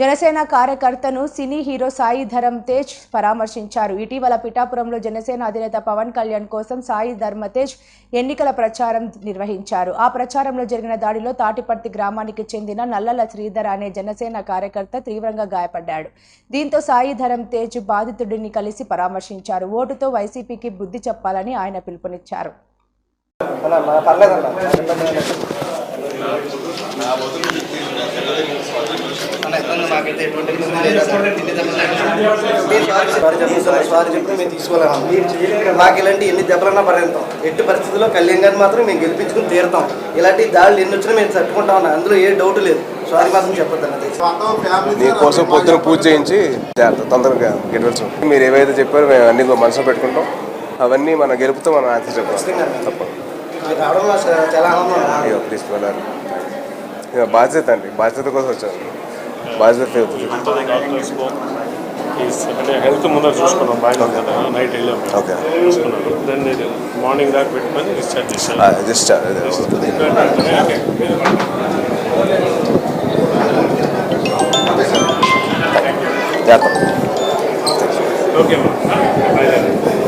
జనసేన కార్యకర్తను cine hero Sai Dharam Tej పరామర్శించారు. ఇటీవల పిఠాపురంలో జనసేన అధినేత పవన్ కళ్యాణ్ కోసం సాయి ధర్మ తేజ్ ఎన్నికల ప్రచారం నిర్వహించారు. ఆ ప్రచారంలో జరిగిన దాడిలో తాటిపర్తి గ్రామానికి చెందిన నల్లల శ్రీధర్ అనే జనసేన కార్యకర్త తీవ్రంగా గాయపడ్డాడు. దీంతో సాయి ధరమ్ తేజ్ బాధితుడిని కలిసి పరామర్శించారు. ఓటుతో వైసీపీకి బుద్ధి చెప్పాలని ఆయన పిలుపునిచ్చారు. సారీ మేము తీసుకోలేము మాకు ఇలాంటి ఎన్ని దెబ్బలన్నా పర్యంతం ఎట్టి పరిస్థితుల్లో కళ్యాణ్ గారిని మాత్రం మేము గెలిపించుకుని తీరుతాం ఇలాంటి దాడులు ఎన్ని వచ్చినా మేము తట్టుకుంటాం అందులో ఏ డౌట్ లేదు సారీ మాత్రం చెప్పొద్దు నీకోసం పొద్దున పూజ చేయించి తొందరగా గెలవచ్చు మీరు ఏవైతే చెప్పారో మేము అన్ని మనసులో పెట్టుకుంటాం. అవన్నీ మన గెలుపుతో మనం ఆన్సర్ చెప్పాలి తప్పదు మీరు బాధ్యత అండి బాధ్యత కోసం వచ్చాను బాధ్యత అంటే హెల్త్ ముందర చూసుకున్నాం బాగా ఉంది కదా నైట్ వెళ్ళాం ఓకే. దెన్ మార్నింగ్ దాకా పెట్టుకొని డిశ్చార్జ్ చేశాను జస్ట్ జాగ్రత్త. ఓకే